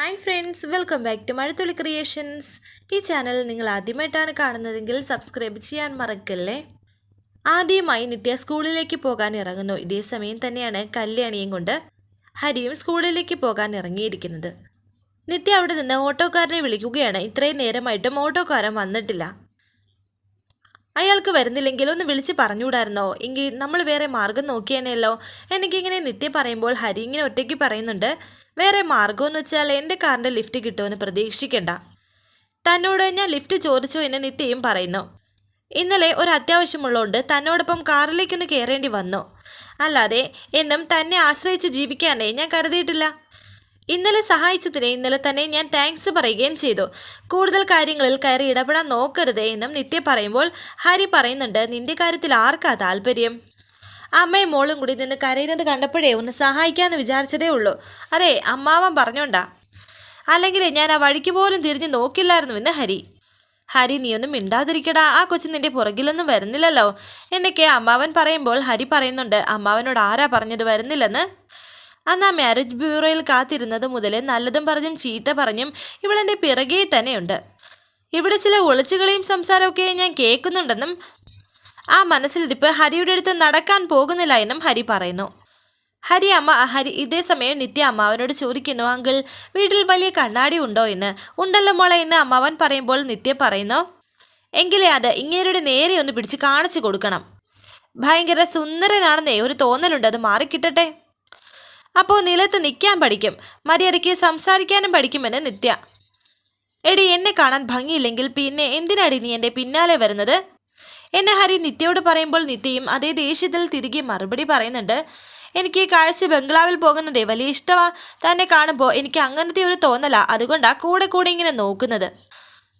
Hi friends welcome back to Mazhathulli creations. ഈ channel നിങ്ങൾ ആദ്യമായിട്ടാണ് കാണുന്നതെങ്കിൽ സബ്സ്ക്രൈബ് ചെയ്യാൻ മറക്കല്ലേ? ആദ്യമായി നിത്യ സ്കൂളിലേക്ക് പോകാൻ ഇറങ്ങുന്നു. ഇതേ സമയം തന്നെയാണ് കല്യാണിയും കൊണ്ട് ഹരിയും സ്കൂളിലേക്ക് പോകാൻ ഇറങ്ങിയിരിക്കുന്നത്. നിത്യ അവിടെ നിന്ന് ഓട്ടോക്കാരനെ വിളിക്കുകയാണ്. ഇത്രയും നേരമായിട്ടും ഓട്ടോക്കാരൻ വന്നിട്ടില്ല. അയാൾക്ക് വരുന്നില്ലെങ്കിൽ ഒന്ന് വിളിച്ച് പറഞ്ഞുകൂടായിരുന്നോ? എങ്കിൽ നമ്മൾ വേറെ മാർഗം നോക്കിയേനെയല്ലോ എനിക്കിങ്ങനെ നിത്യ പറയുമ്പോൾ ഹരി ഇങ്ങനെ ഒറ്റയ്ക്ക് പറയുന്നുണ്ട്. വേറെ മാർഗമെന്ന് വെച്ചാൽ എന്റെ കാറിന്റെ ലിഫ്റ്റ് കിട്ടുമെന്ന് പ്രതീക്ഷിക്കേണ്ട. തന്നോട് ഞാൻ ലിഫ്റ്റ് ചോദിച്ചു എന്ന് നിത്യയും പറയുന്നു. ഇന്നലെ ഒരു അത്യാവശ്യമുള്ളതുകൊണ്ട് തന്നോടൊപ്പം കാറിലേക്കൊന്ന് കയറേണ്ടി വന്നു. അല്ലാതെ എന്നും തന്നെ ആശ്രയിച്ച് ജീവിക്കാനേ ഞാൻ കരുതിയിട്ടില്ല. ഇന്നലെ സഹായിച്ചതിന് ഇന്നലെ തന്നെ ഞാൻ താങ്ക്സ് പറയുകയും ചെയ്തു. കൂടുതൽ കാര്യങ്ങളിൽ കയറി ഇടപെടാൻ നോക്കരുത് എന്നും നിത്യ പറയുമ്പോൾ ഹരി പറയുന്നുണ്ട് നിന്റെ കാര്യത്തിൽ ആർക്കാ താല്പര്യം? അമ്മയും മോളും കൂടി നിന്ന് കരയുന്നത് കണ്ടപ്പോഴേ ഒന്ന് സഹായിക്കാമെന്ന് വിചാരിച്ചതേ ഉള്ളൂ. അതെ അമ്മാവൻ പറഞ്ഞോണ്ടാ. അല്ലെങ്കിൽ ഞാൻ ആ വഴിക്ക് പോലും തിരിഞ്ഞ് നോക്കില്ലായിരുന്നു എന്ന് ഹരി. ഹരി നീ ഒന്നും മിണ്ടാതിരിക്കടാ. ആ കൊച്ചു നിന്റെ പുറകിലൊന്നും വരുന്നില്ലല്ലോ. എന്നൊക്കെ അമ്മാവൻ പറയുമ്പോൾ ഹരി പറയുന്നുണ്ട് അമ്മാവനോട് ആരാ പറഞ്ഞത് വരുന്നില്ലെന്ന്? അന്ന് ആ മാരേജ് ബ്യൂറോയിൽ കാത്തിരുന്നത് മുതൽ നല്ലതും പറഞ്ഞും ചീത്ത പറഞ്ഞും ഇവളെന്റെ പിറകെ തന്നെയുണ്ട്. ഇവിടെ ചില ഒളിച്ചുകളിയും സംസാരമൊക്കെ ഞാൻ കേൾക്കുന്നുണ്ടെന്നും ആ മനസ്സിലിരിപ്പ് ഹരിയുടെ അടുത്ത് നടക്കാൻ പോകുന്നില്ല എന്നും ഹരി പറയുന്നു. ഹരി അമ്മ ഹരി ഇതേ സമയം നിത്യ അമ്മാവനോട് ചോദിക്കുന്നു അങ്കിൾ വീട്ടിൽ വലിയ കണ്ണാടി ഉണ്ടോ എന്ന്? ഉണ്ടല്ലോ മോളെ എന്ന് അമ്മാവൻ പറയുമ്പോൾ നിത്യ പറയുന്നു എങ്കിലേ അത് ഇങ്ങേരുടെ നേരെ ഒന്ന് പിടിച്ച് കാണിച്ചു കൊടുക്കണം. ഭയങ്കര സുന്ദരനാണെന്നേ ഒരു തോന്നലുണ്ട് അത് മാറിക്കിട്ടട്ടെ. അപ്പോൾ നിലത്ത് നിൽക്കാൻ പഠിക്കും മര്യാദയ്ക്ക് സംസാരിക്കാനും പഠിക്കുമെന്ന് നിത്യ. എടി എന്നെ കാണാൻ ഭംഗിയില്ലെങ്കിൽ പിന്നെ എന്തിനാടി നീ എന്റെ പിന്നാലെ വരുന്നത്? എന്നെ ഹരി നിത്യയോട് പറയുമ്പോൾ നിത്യയും അതേ ദേഷ്യത്തിൽ തിരികെ മറുപടി പറയുന്നുണ്ട്. എനിക്ക് ഈ കാഴ്ച ബംഗ്ലാവിൽ പോകുന്നതേ വലിയ ഇഷ്ടമാ തന്നെ കാണുമ്പോൾ എനിക്ക് അങ്ങനത്തെ ഒരു തോന്നലാ. അതുകൊണ്ടാ കൂടെ കൂടെ ഇങ്ങനെ നോക്കുന്നത്.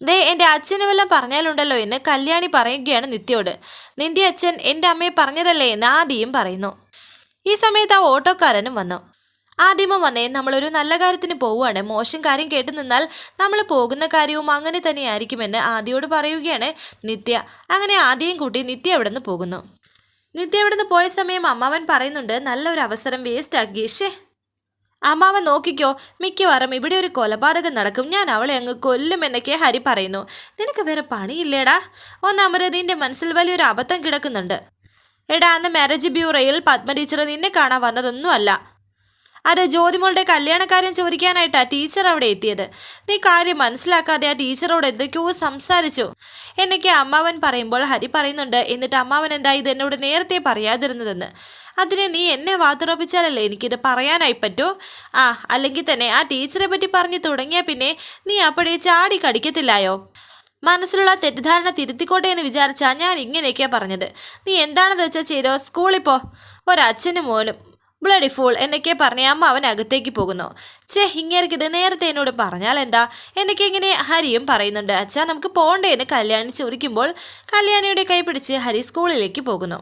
ദേ എന്റെ അച്ഛനെ വല്ലതും പറഞ്ഞാലുണ്ടല്ലോ എന്ന് കല്യാണി പറയുകയാണ് നിത്യയോട്. നിന്റെ അച്ഛൻ എന്റെ അമ്മയെ പറഞ്ഞതല്ലേ എന്ന് ആദ്യം പറയുന്നു. ഈ സമയത്ത് ആ ഓട്ടോക്കാരനും വന്നു. ആദ്യമം വന്നേ നമ്മളൊരു നല്ല കാര്യത്തിന് പോവുകയാണ്. മോശം കാര്യം കേട്ടു നിന്നാൽ നമ്മൾ പോകുന്ന കാര്യവും അങ്ങനെ തന്നെ ആയിരിക്കുമെന്ന് ആദ്യയോട് പറയുകയാണ് നിത്യ. അങ്ങനെ ആദ്യം കൂട്ടി നിത്യ അവിടെ പോകുന്നു? നിത്യ അവിടെ പോയ സമയം അമ്മാവൻ പറയുന്നുണ്ട് നല്ലൊരു അവസരം വേസ്റ്റാക്കി ഷേ അമ്മാവൻ നോക്കിക്കോ മിക്കവാറും ഇവിടെ ഒരു കൊലപാതകം നടക്കും. ഞാൻ അവളെ അങ്ങ് കൊല്ലും എന്നൊക്കെ ഹരി പറയുന്നു. നിനക്ക് വേറെ പണിയില്ലേടാ? ഒന്ന് അമരതിന്റെ മനസ്സിൽ വലിയൊരു അബദ്ധം കിടക്കുന്നുണ്ട്. എടാ അന്ന് മാരേജ് ബ്യൂറോയിൽ പത്മ ടീച്ചർ നിന്നെ കാണാൻ വന്നതൊന്നും അല്ല അത് ജ്യോതിമോളുടെ കല്യാണക്കാര്യം ചോദിക്കാനായിട്ടാ ടീച്ചർ അവിടെ എത്തിയത്. നീ കാര്യം മനസ്സിലാക്കാതെ ആ ടീച്ചറോട് എന്തൊക്കെയോ സംസാരിച്ചു. എന്നൊക്കെ അമ്മാവൻ പറയുമ്പോൾ ഹരി പറയുന്നുണ്ട് എന്നിട്ട് അമ്മാവൻ എന്താ ഇത് എന്നോട് നേരത്തെ പറയാതിരുന്നതെന്ന്? അതിന് നീ എന്നെ വാതുറപ്പിച്ചാലല്ലേ എനിക്കിത് പറയാനായി പറ്റൂ? ആ അല്ലെങ്കിൽ തന്നെ ആ ടീച്ചറെ പറ്റി പറഞ്ഞു തുടങ്ങിയ പിന്നെ നീ അപ്പോഴേ ചാടി കടിക്കത്തില്ലായോ? മനസ്സിലുള്ള തെറ്റിദ്ധാരണ തിരുത്തിക്കോട്ടെ എന്ന് വിചാരിച്ചാ ഞാൻ ഇങ്ങനെയൊക്കെയാ പറഞ്ഞത്. നീ എന്താണെന്ന് വെച്ചാൽ ചെയ്തോ? സ്കൂളിൽ പോ. ഒരച്ഛനും മോനും ബ്ലഡി ഫൂൾ എന്നൊക്കെ പറഞ്ഞ അമ്മ അവൻ അകത്തേക്ക് പോകുന്നു. ചേ ഇങ്ങേർക്കിത് നേരത്തെ എന്നോട് പറഞ്ഞാൽ എന്താ? എന്നൊക്കെ ഇങ്ങനെ ഹരിയും പറയുന്നുണ്ട്. അച്ഛാ നമുക്ക് പോണ്ടേ എന്ന് കല്യാണി ചോദിക്കുമ്പോൾ കല്യാണിയുടെ കൈ പിടിച്ച് ഹരി സ്കൂളിലേക്ക് പോകുന്നു.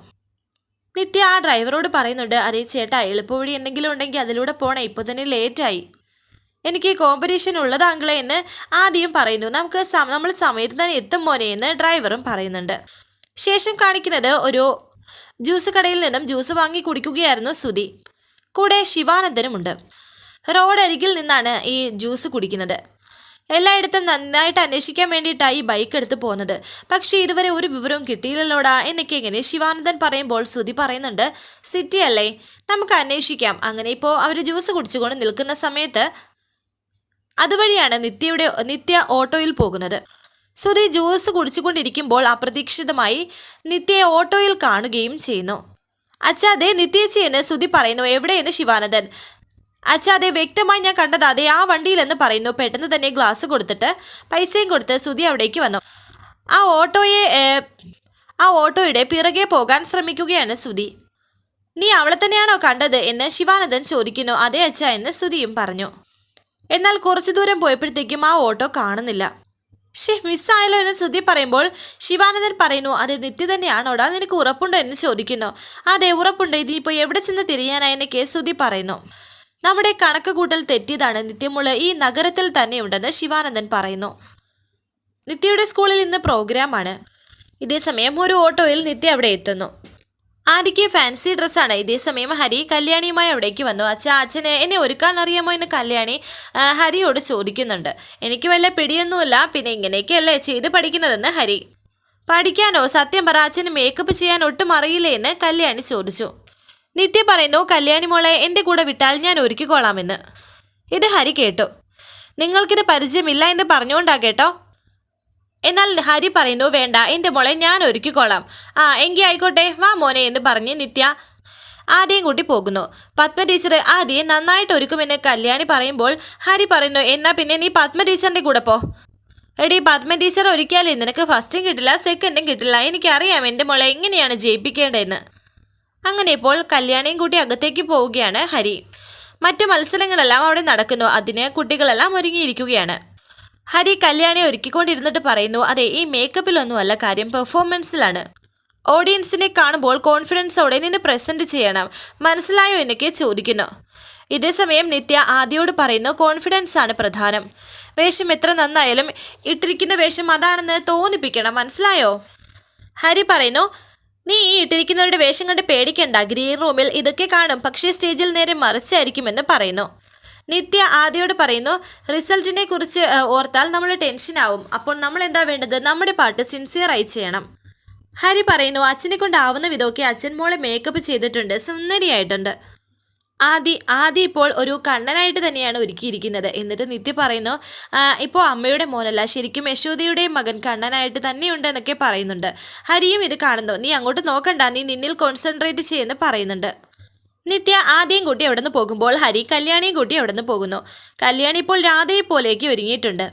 നിത്യ ആ ഡ്രൈവറോട് പറയുന്നുണ്ട് അതേ ചേട്ടാ എളുപ്പവഴി എന്തെങ്കിലും ഉണ്ടെങ്കിൽ അതിലൂടെ പോണേ ഇപ്പോൾ തന്നെ ലേറ്റായി എനിക്ക് കോമ്പറ്റീഷൻ ഉള്ളതാങ്കളെ എന്ന് ആദ്യം പറയുന്നു. നമുക്ക് നമ്മൾ സമയത്ത് തന്നെ എത്തും മോനെ എന്ന് ഡ്രൈവറും പറയുന്നുണ്ട്. ശേഷം കാണിക്കുന്നത് ഒരു ജ്യൂസ് കടയിൽ നിന്നും ജ്യൂസ് വാങ്ങി കുടിക്കുകയായിരുന്നു സുധി. കൂടെ ശിവാനന്ദനുമുണ്ട് റോഡരികിൽ നിന്നാണ് ഈ ജ്യൂസ് കുടിക്കുന്നത്. എല്ലായിടത്തും നന്നായിട്ട് അന്വേഷിക്കാൻ വേണ്ടിയിട്ടാണ് ഈ ബൈക്ക് എടുത്ത് പോകുന്നത് പക്ഷേ ഇതുവരെ ഒരു വിവരവും കിട്ടിയില്ലല്ലോടാ എന്നൊക്കെ ഇങ്ങനെ ശിവാനന്ദൻ പറയുമ്പോൾ ശ്രുതി പറയുന്നുണ്ട് സിറ്റി അല്ലേ? നമുക്ക് അന്വേഷിക്കാം. അങ്ങനെ ഇപ്പോൾ അവർ ജ്യൂസ് കുടിച്ചുകൊണ്ട് നിൽക്കുന്ന സമയത്ത് അതുവഴിയാണ് നിത്യയുടെ നിത്യ ഓട്ടോയിൽ പോകുന്നത്. ശ്രുതി ജ്യൂസ് കുടിച്ചുകൊണ്ടിരിക്കുമ്പോൾ അപ്രതീക്ഷിതമായി നിത്യയെ ഓട്ടോയിൽ കാണുകയും ചെയ്യുന്നു. അച്ഛാ അതെ നിത്യേച്ചി എന്ന് സ്തുതി പറയുന്നു. എവിടെയെന്ന് ശിവാനന്ദൻ? അച്ഛാ അതെ വ്യക്തമായി ഞാൻ കണ്ടത് അതെ ആ വണ്ടിയിലെന്ന് പറയുന്നു. പെട്ടെന്ന് തന്നെ ഗ്ലാസ് കൊടുത്തിട്ട് പൈസയും കൊടുത്ത് സ്തുതി അവിടേക്ക് വന്നു. ആ ഓട്ടോയെ ആ ഓട്ടോയുടെ പിറകെ പോകാൻ ശ്രമിക്കുകയാണ് സ്തുതി നീ അവളെ തന്നെയാണോ കണ്ടത്? എന്ന് ശിവാനന്ദൻ ചോദിക്കുന്നു. അതെ അച്ഛ എന്ന് സ്തുതിയും പറഞ്ഞു. എന്നാൽ കുറച്ചു ദൂരം പോയപ്പോഴത്തേക്കും ആ ഓട്ടോ കാണുന്നില്ല. ഷേ മിസ്സായല്ലോ എന്ന് ശ്രുതി പറയുമ്പോൾ ശിവാനന്ദൻ പറയുന്നു അത് നിത്യ തന്നെയാണോടാ? നിനക്ക് ഉറപ്പുണ്ടോ? എന്ന് ചോദിക്കുന്നു. അതെ ഉറപ്പുണ്ട്. ഇതിപ്പോൾ എവിടെ ചെന്ന് തിരിയാനായി? കെ. ശ്രുതി പറയുന്നു. നമ്മുടെ കണക്ക് കൂട്ടൽ തെറ്റിയതാണ്. നിത്യമുള്ള ഈ നഗരത്തിൽ തന്നെയുണ്ടെന്ന് ശിവാനന്ദൻ പറയുന്നു. നിത്യയുടെ സ്കൂളിൽ ഇന്ന് പ്രോഗ്രാമാണ്. ഇതേസമയം ഒരു ഓട്ടോയിൽ നിത്യ അവിടെ എത്തുന്നു. ആദിക്ക് ഫാൻസി ഡ്രസ്സാണ് ഇതേ സമയം ഹരി കല്യാണിയുമായി അവിടേക്ക് വന്നു. അച്ഛ അച്ഛന് എന്നെ ഒരുക്കാൻ അറിയാമോ? എന്ന് കല്യാണി ഹരിയോട് ചോദിക്കുന്നുണ്ട്. എനിക്ക് വല്ല പിടിയൊന്നുമില്ല. പിന്നെ ഇങ്ങനെയൊക്കെയല്ലേ ചെയ്ത് പഠിക്കുന്നതെന്ന്? ഹരി പഠിക്കാനോ? സത്യം പറ അച്ഛന് മേക്കപ്പ് ചെയ്യാൻ ഒട്ടും അറിയില്ലേ? എന്ന് കല്യാണി ചോദിച്ചു. നിത്യ പറയുന്നു കല്യാണി മോളെ എന്റെ കൂടെ വിട്ടാൽ ഞാൻ ഒരുക്കിക്കോളാമെന്ന് ഇത് ഹരി കേട്ടു. നിങ്ങൾക്കിത് പരിചയമില്ല എന്ന് പറഞ്ഞുകൊണ്ടാ കേട്ടോ? എന്നാൽ ഹരി പറയുന്നു വേണ്ട എന്റെ മോളെ ഞാൻ ഒരുക്കിക്കൊള്ളാം ആ എങ്കിൽ ആയിക്കോട്ടെ വാ മോനെ എന്ന് പറഞ്ഞ് നിത്യ ആദ്യം കൂട്ടി പോകുന്നു. പത്മ ടീച്ചർ ആദ്യം നന്നായിട്ട് ഒരുക്കുമെന്ന് കല്യാണി പറയുമ്പോൾ ഹരി പറയുന്നു എന്നാ പിന്നെ നീ പത്മ ടീച്ചറിന്റെ കൂടെ പോ. എടി പത്മ ടീച്ചർ ഒരുക്കിയാലേ നിനക്ക് ഫസ്റ്റും കിട്ടില്ല സെക്കൻഡും കിട്ടില്ല എനിക്കറിയാം എന്റെ മോളെ എങ്ങനെയാണ് ജയിപ്പിക്കേണ്ടതെന്ന്. അങ്ങനെ ഇപ്പോൾ കല്യാണിയും കൂട്ടി അകത്തേക്ക് പോവുകയാണ് ഹരി. മറ്റു മത്സരങ്ങളെല്ലാം അവിടെ നടക്കുന്നു. അതിന് കുട്ടികളെല്ലാം ഒരുങ്ങിയിരിക്കുകയാണ്. ഹരി കല്യാണി ഒരുക്കിക്കൊണ്ടിരുന്നിട്ട് പറയുന്നു അതെ ഈ മേക്കപ്പിലൊന്നുമല്ല കാര്യം പെർഫോമൻസിലാണ് ഓഡിയൻസിനെ കാണുമ്പോൾ കോൺഫിഡൻസോടെ നിന്ന് പ്രസന്റ് ചെയ്യണം. മനസ്സിലായോ എന്നൊക്കെ ചോദിക്കുന്നു. ഇതേസമയം നിത്യ ആദ്യയോട് പറയുന്നു കോൺഫിഡൻസ് ആണ് പ്രധാനം. വേഷം എത്ര നന്നായാലും ഇട്ടിരിക്കുന്ന വേഷം അതാണെന്ന് തോന്നിപ്പിക്കണം മനസ്സിലായോ? ഹരി പറയുന്നു നീ ഈ ഇട്ടിരിക്കുന്നവരുടെ വേഷം കണ്ട് പേടിക്കണ്ട ഗ്രീൻ റൂമിൽ ഇതൊക്കെ കാണും പക്ഷേ സ്റ്റേജിൽ നേരെ മറിച്ചായിരിക്കുമെന്ന് പറയുന്നു. നിത്യ ആദ്യയോട് പറയുന്നു റിസൾട്ടിനെ കുറിച്ച് ഓർത്താൽ നമ്മൾ ടെൻഷനാവും അപ്പോൾ നമ്മൾ എന്താ വേണ്ടത്? നമ്മുടെ പാട്ട് സിൻസിയറായി ചെയ്യണം. ഹരി പറയുന്നു അച്ഛനെ കൊണ്ടാവുന്ന വിധമൊക്കെ അച്ഛൻ മോളെ മേക്കപ്പ് ചെയ്തിട്ടുണ്ട്. സുന്ദരിയായിട്ടുണ്ട്. ആദി ആദി ഇപ്പോൾ ഒരു കണ്ണനായിട്ട് തന്നെയാണ് ഒരുക്കിയിരിക്കുന്നത്. എന്നിട്ട് നിത്യ പറയുന്നു "ആ, ഇപ്പോൾ അമ്മയുടെ മോനല്ല. ശരിക്കും യശോദയുടെ മകൻ കണ്ണനായിട്ട് തന്നെയുണ്ട് എന്നൊക്കെ പറയുന്നുണ്ട്. ഹരിയും ഇത് കാണുന്നു. നീ അങ്ങോട്ട് നോക്കണ്ട. നീ നിന്നിൽ കോൺസെൻട്രേറ്റ് ചെയ്യുമെന്ന് പറയുന്നുണ്ട്. നിത്യ ആദ്യം കുട്ടി അവിടെ നിന്ന് പോകുമ്പോൾ ഹരി കല്യാണിയും കുട്ടി അവിടെ നിന്ന് പോകുന്നു? കല്യാണി ഇപ്പോൾ രാധയെ പോലേക്ക് ഒരുങ്ങിയിട്ടുണ്ട്.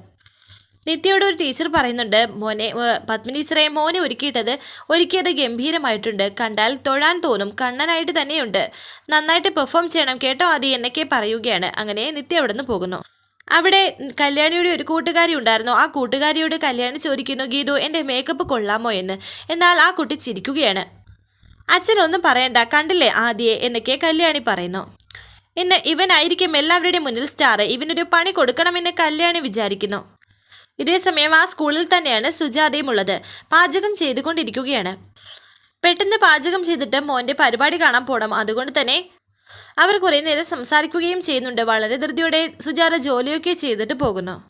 നിത്യയോട് ഒരു ടീച്ചർ പറയുന്നുണ്ട് മോനെ ഏഹ്, പത്മിനി ടീച്ചറെ മോനെ ഒരുക്കിയിട്ടത് ഒരുക്കിയത് ഗംഭീരമായിട്ടുണ്ട്. കണ്ടാൽ തൊഴാൻ തോന്നും. കണ്ണനായിട്ട് തന്നെയുണ്ട്. നന്നായിട്ട് പെർഫോം ചെയ്യണം. കേട്ടോ ആദി? എന്നൊക്കെ പറയുകയാണ്. അങ്ങനെ നിത്യ അവിടെ നിന്ന് പോകുന്നു? അവിടെ കല്യാണിയുടെ ഒരു കൂട്ടുകാരി ഉണ്ടായിരുന്നു. ആ കൂട്ടുകാരിയോട് കല്യാണി ചോദിക്കുന്നു ഗീതു എന്റെ മേക്കപ്പ് കൊള്ളാമോ എന്ന്? എന്നാൽ ആ കുട്ടി ചിരിക്കുകയാണ്. അച്ഛനൊന്നും പറയണ്ട കണ്ടില്ലേ ആദ്യയെ എന്നൊക്കെ കല്യാണി പറയുന്നു. ഇന്ന് ഇവനായിരിക്കും എല്ലാവരുടെയും മുന്നിൽ സ്റ്റാർ ഇവനൊരു പണി കൊടുക്കണമെന്ന് കല്യാണി വിചാരിക്കുന്നു. ഇതേസമയം ആ സ്കൂളിൽ തന്നെയാണ് സുജാതയും ഉള്ളത്. പാചകം ചെയ്തുകൊണ്ടിരിക്കുകയാണ്. പെട്ടെന്ന് പാചകം ചെയ്തിട്ട് മോന്റെ പരിപാടി കാണാൻ പോകണം അതുകൊണ്ട് തന്നെ അവർ കുറേ നേരം സംസാരിക്കുകയും ചെയ്യുന്നുണ്ട്. വളരെ ധൃതിയോടെ സുജാത ജോലിയൊക്കെ ചെയ്തിട്ട് പോകുന്നു.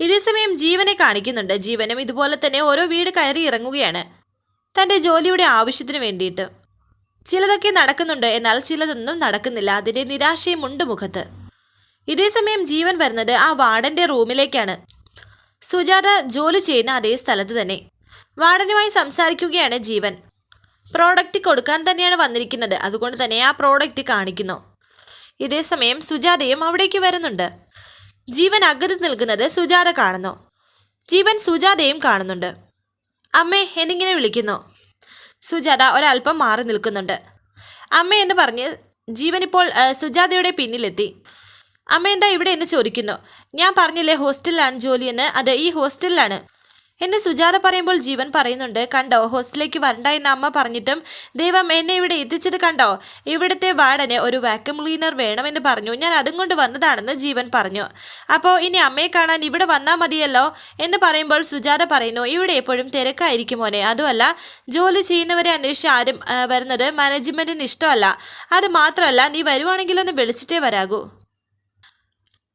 ഇതേസമയം ജീവനെ കാണിക്കുന്നുണ്ട്. ജീവനും ഇതുപോലെ തന്നെ ഓരോ വീട് കയറി ഇറങ്ങുകയാണ്. തന്റെ ജോലിയുടെ ആവശ്യത്തിന് വേണ്ടിയിട്ട്. ചിലതൊക്കെ നടക്കുന്നുണ്ട് എന്നാൽ ചിലതൊന്നും നടക്കുന്നില്ല. അതിന്റെ നിരാശയും ഉണ്ട് മുഖത്ത് ഇതേസമയം ജീവൻ വരുന്നത് ആ വാർഡന്റെ റൂമിലേക്കാണ്. സുജാത ജോലി ചെയ്യുന്ന അതേ സ്ഥലത്ത് തന്നെ. വാർഡനുമായി സംസാരിക്കുകയാണ് ജീവൻ. പ്രോഡക്റ്റ് കൊടുക്കാൻ തന്നെയാണ് വന്നിരിക്കുന്നത്. അതുകൊണ്ട് തന്നെ ആ പ്രോഡക്റ്റ് കാണിക്കുന്നു. ഇതേസമയം സുജാതയും അവിടേക്ക് വരുന്നുണ്ട്. ജീവൻ അകത്ത് നിൽക്കുന്നത് സുജാത കാണുന്നു. ജീവൻ സുജാതയും കാണുന്നുണ്ട്. അമ്മേ എന്നിങ്ങനെ വിളിക്കുന്നു. സുജാത ഒരല്പം മാറി നിൽക്കുന്നുണ്ട്. അമ്മ എന്ന് പറഞ്ഞ് ആ, സുജാതയുടെ പിന്നിലെത്തി. അമ്മ എന്താ ഇവിടെ എന്ന് ചോദിക്കുന്നു. ഞാൻ പറഞ്ഞില്ലേ ഹോസ്റ്റലിലാണ് ജോലിയെന്ന് അത് ഈ ഹോസ്റ്റലിലാണ്. എന്നെ സുജാത പറയുമ്പോൾ ജീവൻ പറയുന്നുണ്ട്. കണ്ടോ ഹോസ്റ്റലിലേക്ക് വരണ്ട എന്ന് അമ്മ പറഞ്ഞിട്ടും ദൈവം എന്നെ ഇവിടെ എത്തിച്ചത് കണ്ടോ? ഇവിടുത്തെ വാർഡന് ഒരു വാക്യൂം ക്ലീനർ വേണമെന്ന് പറഞ്ഞു. ഞാൻ അതും കൊണ്ട് വന്നതാണെന്ന് ജീവൻ പറഞ്ഞു. അപ്പോൾ ഇനി അമ്മയെ കാണാൻ ഇവിടെ വന്നാൽ മതിയല്ലോ എന്ന് പറയുമ്പോൾ സുജാത പറയുന്നു ഇവിടെ എപ്പോഴും തിരക്കായിരിക്കും മോനെ. അതുമല്ല ജോലി ചെയ്യുന്നവരെ അന്വേഷിച്ച് ആരും വരുന്നത് മാനേജ്മെന്റിന് ഇഷ്ടമല്ല. അത് മാത്രമല്ല നീ വരുവാണെങ്കിലൊന്ന് വിളിച്ചിട്ടേ വരാകൂ.